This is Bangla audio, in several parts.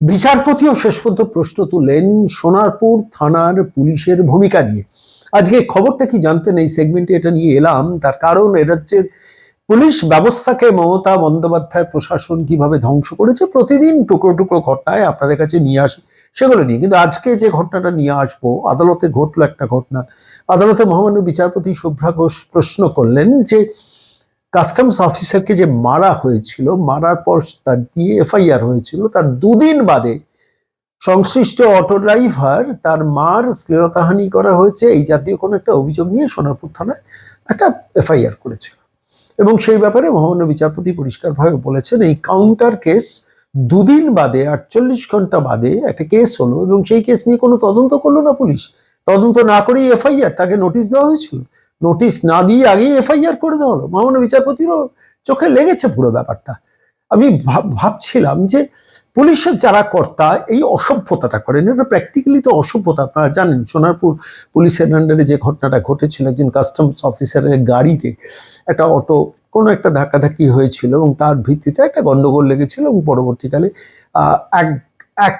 বিচারপতিও শেষ পর্যন্ত প্রশ্ন তুললেন সোনারপুর থানার পুলিশের ভূমিকা নিয়ে। আজকে খবরটা কি জানতেন এই সেগমেন্টে এটা নিয়ে এলাম, তার কারণ রাজ্যের পুলিশ ব্যবস্থাকে মমতা বন্দ্যোপাধ্যায় প্রশাসন কীভাবে ধ্বংস করেছে প্রতিদিন টুকরো টুকরো ঘটনায় আপনাদের কাছে নিয়ে আসি, সেগুলো নিয়ে। কিন্তু আজকে যে ঘটনাটা নিয়ে আসব, আদালতে ঘটলো একটা ঘটনা। আদালতে মহামান্য বিচারপতি শুভ্রা ঘোষ প্রশ্ন করলেন যে কাস্টমস অফিসারকে যে মারা হয়েছিল, মারার পর তার দিয়ে এফআইআর হয়েছিল, তার দুদিন বাদে সংশ্লিষ্ট অটো ড্রাইভার তার মার শ্লীলতাহানি করা হয়েছে, এই জাতীয় কোনো একটা অভিযোগ নিয়ে সোনারপুর থানায় একটা এফআইআর করেছিল। এবং সেই ব্যাপারে মহামান্য বিচারপতি পরিষ্কারভাবে বলেছেন, এই কাউন্টার কেস দুদিন বাদে, আটচল্লিশ ঘণ্টা বাদে একটা কেস হলো এবং সেই কেস নিয়ে কোনো তদন্ত করল না পুলিশ। তদন্ত না করেই এফআইআর, তাকে নোটিশ দেওয়া হয়েছিল। নোটিশ না দিয়ে আগেই এফআইআর করে দেওয়া হলো। মহামান্য বিচারপতিরও চোখে লেগেছে পুরো ব্যাপারটা। আমি ভাব- ভাবছিলাম যে পুলিশের যারা কর্তা এই অসভ্যতাটা করেন, এটা প্র্যাকটিক্যালি তো অসভ্যতা, আপনারা জানেন, সোনারপুর পুলিশের আন্ডারে যে ঘটনাটা ঘটেছিল, একজন কাস্টমস অফিসারের গাড়িতে একটা অটো কোনো একটা ধাক্কাধাক্কি হয়েছিল এবং তার ভিত্তিতে একটা গন্ডগোল লেগেছিল এবং পরবর্তীকালে এক এক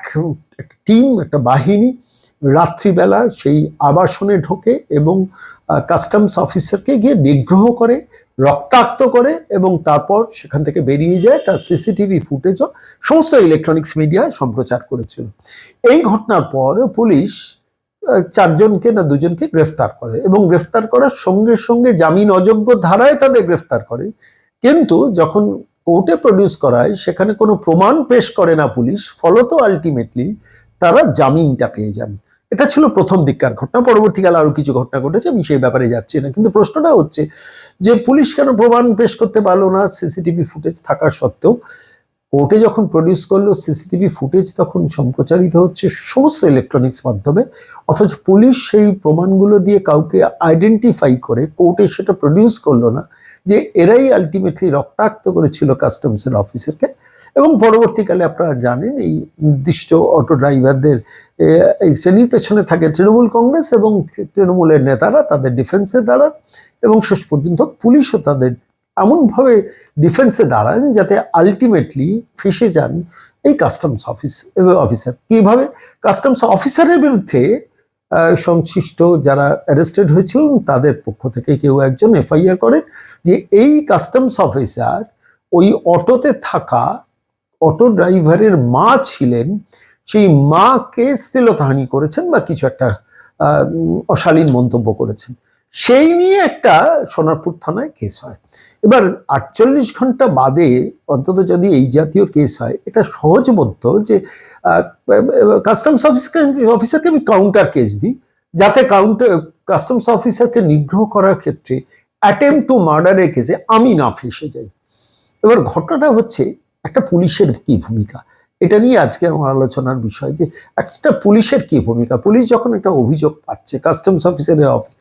টিম, একটা বাহিনী রাত্রিবেলা সেই আবাসনে ঢোকে এবং কাস্টমস অফিসারকে গিয়ে নিগ্রহ করে, রক্তাক্ত করে এবং তারপর সেখান থেকে বেরিয়ে যায়, তার সিসিটিভি ফুটেজও সমস্ত ইলেকট্রনিক্স মিডিয়া সম্প্রচার করেছিল। এই ঘটনার পর পুলিশ চারজনকে না দুজনকে গ্রেফতার করে এবং গ্রেফতার করার সঙ্গে সঙ্গে জামিন অযোগ্য ধারায় তাদের গ্রেফতার করে। কিন্তু যখন কোর্টে প্রডিউস করায়, সেখানে কোনো প্রমাণ পেশ করে না পুলিশ, ফলত আলটিমেটলি তারা জামিনটা পেয়ে যান। এটা ছিল প্রথম দিককার ঘটনা, পরবর্তীকালে আরও কিছু ঘটনা ঘটেছে আমি সেই ব্যাপারে যাচ্ছি না। কিন্তু প্রশ্নটা হচ্ছে যে পুলিশ কেন প্রমাণ পেশ করতে পারল না সিসিটিভি ফুটেজ থাকা সত্ত্বেও? কোর্টে যখন প্রডিউস করল সিসিটিভি ফুটেজ, তখন সম্প্রচারিত হচ্ছে সমস্ত ইলেকট্রনিক্স মাধ্যমে, অথচ পুলিশ সেই প্রমাণগুলো দিয়ে কাউকে আইডেন্টিফাই করে, কোর্টে সেটা প্রডিউস করল না, যে এরাই আলটিমেটলি রক্তাক্ত করেছিল কাস্টমসের অফিসারকে এবং পরবর্তীকালে আপনারা জানেন এই নির্দিষ্ট অটো ড্রাইভারদের এই শ্রেণির পেছনে থাকে তৃণমূল কংগ্রেস এবং তৃণমূলের নেতারা তাদের ডিফেন্সে দাঁড়ান এবং শেষ পর্যন্ত পুলিশও তাদের এমনভাবে ডিফেন্সে দাঁড়ান যাতে আলটিমেটলি ফেসে যান এই কাস্টমস অফিস অফিসার। কীভাবে? কাস্টমস অফিসারের বিরুদ্ধে সংশ্লিষ্ট যারা অ্যারেস্টেড হয়েছিলেন তাদের পক্ষ থেকে কেউ একজন এফআইআর করেন যে এই কাস্টমস অফিসার ওই অটোতে থাকা অটো ড্রাইভারের মা ছিলেন, সেই মাকে শ্লীলতাহানি করেছেন বা কিছু একটা অশালীন মন্তব্য করেছেন। সেই নিয়ে একটা সোনারপুর থানায় কেস হয়। এবার আটচল্লিশ ঘণ্টা বাদে অন্তত যদি এই জাতীয় কেস হয়, এটা সহজবোধ্য যে কাস্টমস অফিসকে, অফিসারকে আমি কাউন্টার কেস দিই, যাতে কাউন্টার কাস্টমস অফিসারকে নিগ্রহ করার ক্ষেত্রে অ্যাটেম্প টু মার্ডারের কেসে আমি না ফেসে যাই। এবার ঘটনাটা হচ্ছে একটা পুলিশের কি ভূমিকা? এটা নিয়ে আজকে আমার আলোচনার বিষয় যে একটা পুলিশের কি ভূমিকা? পুলিশ যখন একটা অভিযোগ পাচ্ছে কাস্টমস অফিসারের অফিস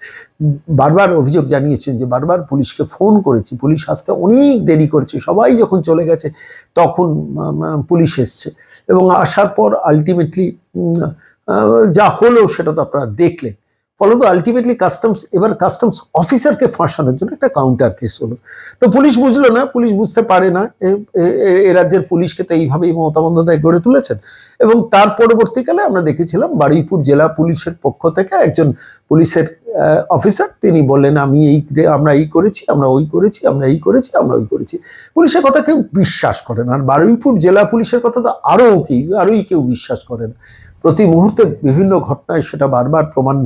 বারবার অভিযোগ জানিয়েছেন যে বারবার পুলিশকে ফোন করেছি, পুলিশ আসতে অনেক দেরি করেছে, সবাই যখন চলে গেছে তখন পুলিশ এসছে। এবং আসার পর আলটিমেটলি যা হলো সেটা তো আপনারা দেখলেন। ফলত আলটিমেটলি কাস্টমস এবার কাস্টমস অফিসারকে ফাঁসানোর জন্য একটা কাউন্টার কেস হলো। তো পুলিশ বুঝলো না, পুলিশ বুঝতে পারে না, এ- রাজ্যের পুলিশকে তো এইভাবেই মমতা বন্দ্যোপাধ্যায় গড়ে তুলেছেন। এবং তার পরবর্তীকালে আমরা দেখেছিলাম বারুইপুর জেলা পুলিশের পক্ষ থেকে একজন পুলিশের অফিসার তিনি বললেন, আমি এই আমরা এই করেছি, আমরা ওই করেছি, আমরা এই করেছি, আমরা ওই করেছি। পুলিশের কথা কেউ বিশ্বাস করে না। আর বারুইপুর জেলা পুলিশের কথা তো আরও কি, আরোই কেউ বিশ্বাস করে না। প্রতি মুহূর্তে বিভিন্ন ঘটনায় সেটা বারবার প্রমাণ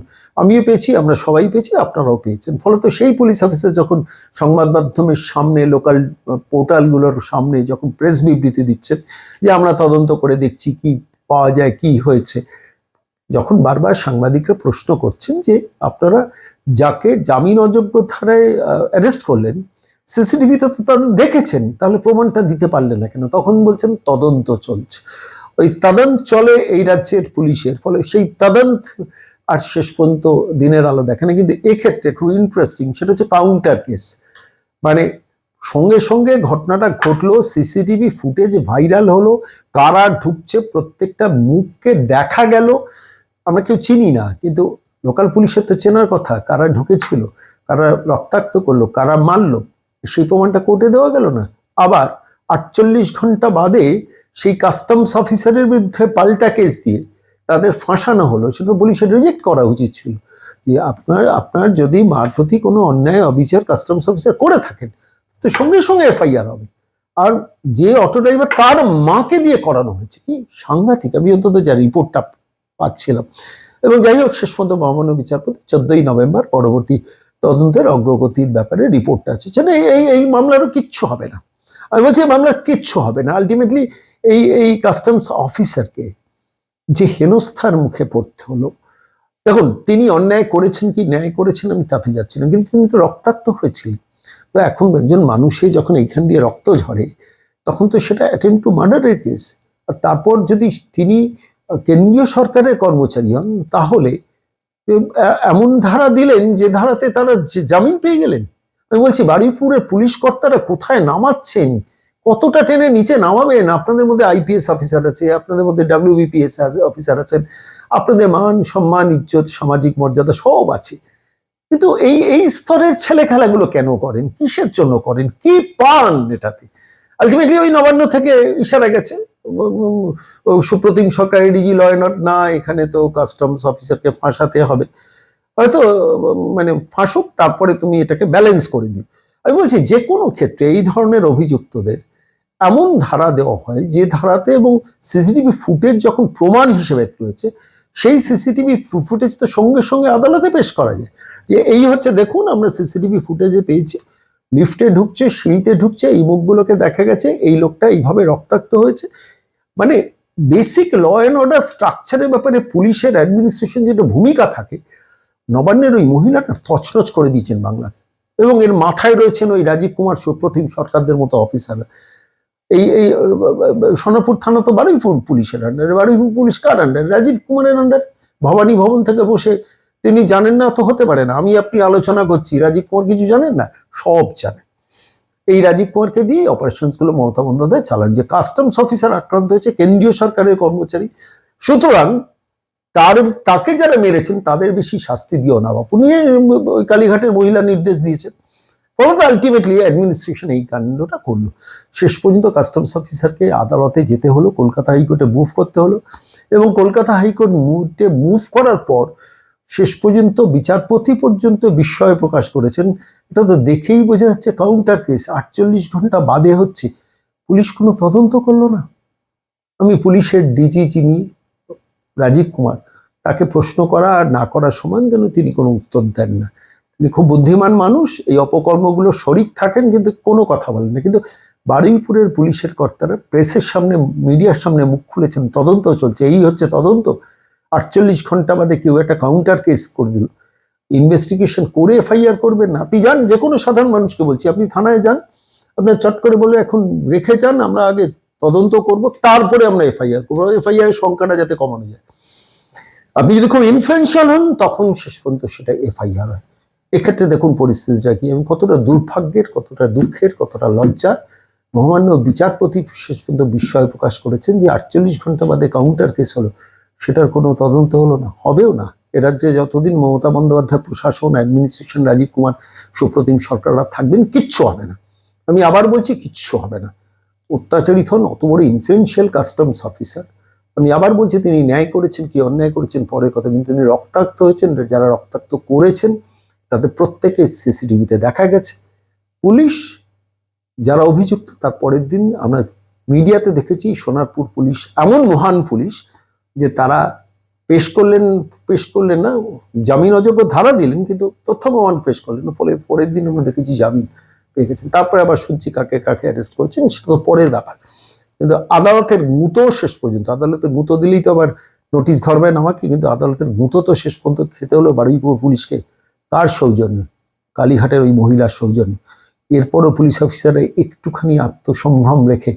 আমিও পেয়েছি, আমরা সবাই পেয়েছি, আপনারাও পেয়েছেন। ফলত সেই পুলিশ অফিসার যখন সংবাদ মাধ্যমের সামনে, লোকাল পোর্টালগুলোর সামনে যখন প্রেস বিবৃতি দিচ্ছেন যে আমরা তদন্ত করে দেখছি কি পাওয়া যায়, কি হয়েছে, যখন বারবার সাংবাদিকরা প্রশ্ন করছেন যে আপনারা যাকে জামিন অযোগ্য ধারায় অ্যারেস্ট করলেন সিসিটিভিতে তো তাদের দেখেছেন, তাহলে প্রমাণটা দিতে পারলেন না কেন? তখন বলছেন, তদন্ত চলছে। ওই তদন্ত চলে এই রাজ্যের পুলিশের, ফলে সেই তদন্ত আর শেষ পর্যন্ত দিনের আলো দেখে না। কিন্তু এক্ষেত্রে খুব ইন্টারেস্টিং সেটা হচ্ছে কাউন্টার কেস মানে সঙ্গে সঙ্গে ঘটনাটা ঘটলো সিসিটিভি ফুটেজ ভাইরাল হলো, কারা ঢুকছে, প্রত্যেকটা মুখকে দেখা গেল, আমরা কেউ চিনি না, কিন্তু লোকাল পুলিশের তো চেনার কথা, কারা ঢুকেছিল, কারা রক্তাক্ত করল, কারা মারলো, সেই প্রমাণটা কোর্টে দেওয়া গেল না। আবার আটচল্লিশ ঘণ্টা বাদে সেই কাস্টমস অফিসারের বিরুদ্ধে পাল্টা কেস দিয়ে তাদের ফাঁসানো হলো। সেটা পুলিশের রিজেক্ট করা উচিত ছিল যে আপনার আপনার যদি মার প্রতি কোনো অন্যায় অবিচার কাস্টমস অফিসার করে থাকেন, তো সঙ্গে সঙ্গে এফআইআর হবে। আর যে অটো ড্রাইভার তার মাকে দিয়ে করানো হয়েছে, কি সাংঘাতিক। আমি অন্তত যা রিপোর্টটা পাচ্ছিলাম। এবং যাই হোক, শেষ পর্যন্ত মহামান্য বিচারপতি চোদ্দই নভেম্বর পরবর্তী তদন্তের অগ্রগতির ব্যাপারে রিপোর্টটা আছে। এই এই মামলারও কিচ্ছু হবে না। আমি বলছি মামলার কিচ্ছু হবে না। আলটিমেটলি এই এই কাস্টমস অফিসারকে যে হেনস্থার মুখে পড়তে হলো, দেখুন, তিনি অন্যায় করেছেন কি ন্যায় করেছেন আমি তাতে যাচ্ছি না কিন্তু তিনি তো রক্তাক্ত হয়েছিলেন। তো এখন একজন মানুষে যখন এইখান দিয়ে রক্ত ঝরে, তখন তো সেটা অ্যাটেম্প টু মার্ডারের কেস আর তারপর যদি তিনি কেন্দ্রীয় সরকারের কর্মচারী হন, তাহলে এমন ধারা দিলেন যে ধারাতে তারা জামিন পেয়ে গেলেন। আমি বলছি, বারুইপুরের পুলিশ কর্তারা কোথায় নামাচ্ছেন? কতটা টেনে নিচে নামাবেন? আপনাদের মধ্যে আইপিএস অফিসার আছে, আপনাদের মধ্যে ডাব্লিউবিপিএস অফিসার আছেন, আপনাদের মান সম্মান, ইজ্জত, সামাজিক মর্যাদা সব আছে। কিন্তু এই এই স্তরের ছেলে খেলাগুলো কেন করেন? কিসের জন্য করেন? কি পান এটাতে? আলটিমেটলি ওই নবান্ন থেকে ইশারা গেছে। সুপ্রতিম সরকার এডিজি লয় না, এখানে তো কাস্টমস অফিসারকে ফাঁসাতে হবে। হয়তো মানে ফাঁসুক, তারপরে তুমি এটাকে ব্যালেন্স করে দিও। আমি বলছি, যে কোনো ক্ষেত্রে এই ধরনের অভিযুক্তদের এমন ধারা দেওয়া হয়, যে ধারাতে এবং সিসিটিভি ফুটেজ যখন প্রমাণ হিসেবে রয়েছে, সেই সিসিটিভি ফুটেজ তো সঙ্গে সঙ্গে আদালতে পেশ করা যায়। যে এই হচ্ছে, দেখুন, আমরা সিসিটিভি ফুটেজে পেয়েছি। লিফটে ঢুকছে, সিঁড়িতে ঢুকছে, এই মুখগুলোকে দেখা গেছে, এই লোকটা এইভাবে রক্তাক্ত হয়েছে। মানে বেসিক ল অ্যান্ড অর্ডার স্ট্রাকচারের ব্যাপারে পুলিশের অ্যাডমিনিস্ট্রেশন যেটা ভূমিকা থাকে নবান্নের ওই মহিলাটা তছনছ করে দিয়েছেন বাংলাকে। এবং এর মাথায় রয়েছেন ওই রাজীব কুমার সুপ্রতিম সরকারদের মতো অফিসার। এই এই, সোনাপুর থানা তো বারুইপুর পুলিশের আন্ডারে বারুইপুর পুলিশ কার আন্ডারে রাজীব কুমারের আন্ডারে ভবানী ভবন থেকে বসে তিনি জানেন না, তো হতে পারে না। আমি আপনি আলোচনা করছি। রাজীব কুমার কিছু জানেন না? সব জানেন। এই রাজীব কুমারকে দিয়ে অপারেশনসগুলো মমতা বন্দ্যোপাধ্যায় চালান। যে কাস্টমস অফিসার আক্রান্ত হয়েছে, কেন্দ্রীয় সরকারের কর্মচারী। সুতরাং তার, তাকে যারা মেরেছেন তাদের বেশি শাস্তি দিও না বাপু। নিয়ে ওই কালীঘাটের মহিলা নির্দেশ দিয়েছেন। ফলত আলটিমেটলি অ্যাডমিনিস্ট্রেশন এই কাণ্ডটা করল। শেষ পর্যন্ত কাস্টমস অফিসারকে আদালতে যেতে হলো, কলকাতা হাইকোর্টে মুভ করতে হলো এবং কলকাতা হাইকোর্ট মুভে মুভ করার পর শেষ পর্যন্ত বিচারপতি পর্যন্ত বিস্ময় প্রকাশ করেছেন। এটা তো দেখেই বোঝা যাচ্ছে কাউন্টার কেস আটচল্লিশ ঘণ্টা বাদে হচ্ছে। পুলিশ কোনো তদন্ত করল না? আমি পুলিশের ডিজি চিনি রাজীব কুমার। তাকে প্রশ্ন করা আর না করার সমান যেন তিনি কোনো উত্তর দেন না। তিনি খুব বুদ্ধিমান মানুষ, এই অপকর্মগুলো শরিক থাকেন কিন্তু কোনো কথা বলেন না। কিন্তু বারুইপুরের পুলিশের কর্তারা প্রেসের সামনে, মিডিয়ার সামনে মুখ খুলেছেন, তদন্ত চলছে, এই হচ্ছে তদন্ত। আটচল্লিশ ঘণ্টা বাদে কেউ একটা কাউন্টার কেস করে দিল। ইনভেস্টিগেশন করে এফআইআর করবেন না। আপনি যান যে কোনো সাধারণ মানুষকে বলছি, আপনি থানায় যান, আপনার চট করে বলে এখন রেখে যান, আমরা আগে তদন্ত করব, তারপরে আমরা এফআইআর করব। এফআইআর এর সংখ্যাটা যাতে কমানো যায়। আপনি যদি খুব ইনফ্লুয়েন্সিয়াল হন, তখন শেষ পর্যন্ত সেটা এফআইআর হয়। এক্ষেত্রে দেখুন পরিস্থিতিটা কি। আমি কতটা দুর্ভাগ্যের, কতটা দুঃখের, কতটা লজ্জার। মহামান্য বিচারপতি শেষ পর্যন্ত বিস্ময় প্রকাশ করেছেন যে আটচল্লিশ ঘণ্টা বাদে কাউন্টার কেস হলো। সেটার কোনো তদন্ত হলো না, হবেও না। এ রাজ্যে যতদিন মমতা বন্দ্যোপাধ্যায় প্রশাসন অ্যাডমিনিস্ট্রেশন রাজীব কুমার, সুপ্রতিম সরকাররা থাকবেন, কিচ্ছু হবে না। আমি আবার বলছি, কিচ্ছু হবে না। অত্যাচারিত হন, অত বড় ইনফ্লুয়েন্সিয়াল কাস্টমস অফিসার আমি আবার বলছি, তিনি ন্যায় করেছেন, কি অন্যায় করেছেন, পরের কথা। কিন্তু তিনি রক্তাক্ত হয়েছেন, যারা রক্তাক্ত করেছেন, তাদের প্রত্যেকে সিসিটিভিতে দেখা গেছে। পুলিশ যারা অভিযুক্ত, তার পরের দিন আমরা মিডিয়াতে দেখেছি, সোনারপুর পুলিশ, এমন মহান পুলিশ, যে তারা পেশ করলেন পেশ করলেন না, জামিন অযোগ্য ধারা দিলেন, কিন্তু তথ্য প্রমাণ পেশ করলেন। ফলে পরের দিন আমরা দেখেছি জামিন। গেছেন। তারপরে আবার শুনছি কাকে কাকে অ্যারেস্ট করছেন, সেটা তো পরের ব্যাপার। কিন্তু আদালতের গুঁতো শেষ পর্যন্ত, আদালতের গুঁতো দিলেই তো আবার নোটিশ ধরবেন আমাকে, কিন্তু আদালতের গুঁতো তো শেষ পর্যন্ত খেতে হলো বারুইপুর পুলিশকে। কার সৌজন্যে? কালীঘাটের ওই মহিলার সৌজন্যে। এরপরও পুলিশ অফিসাররা একটুখানি আত্মসম্ভ্রম রেখে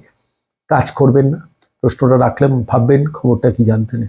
কাজ করবেন না। প্রশ্নটা রাখলেন, ভাববেন, খবরটা কি জানতেন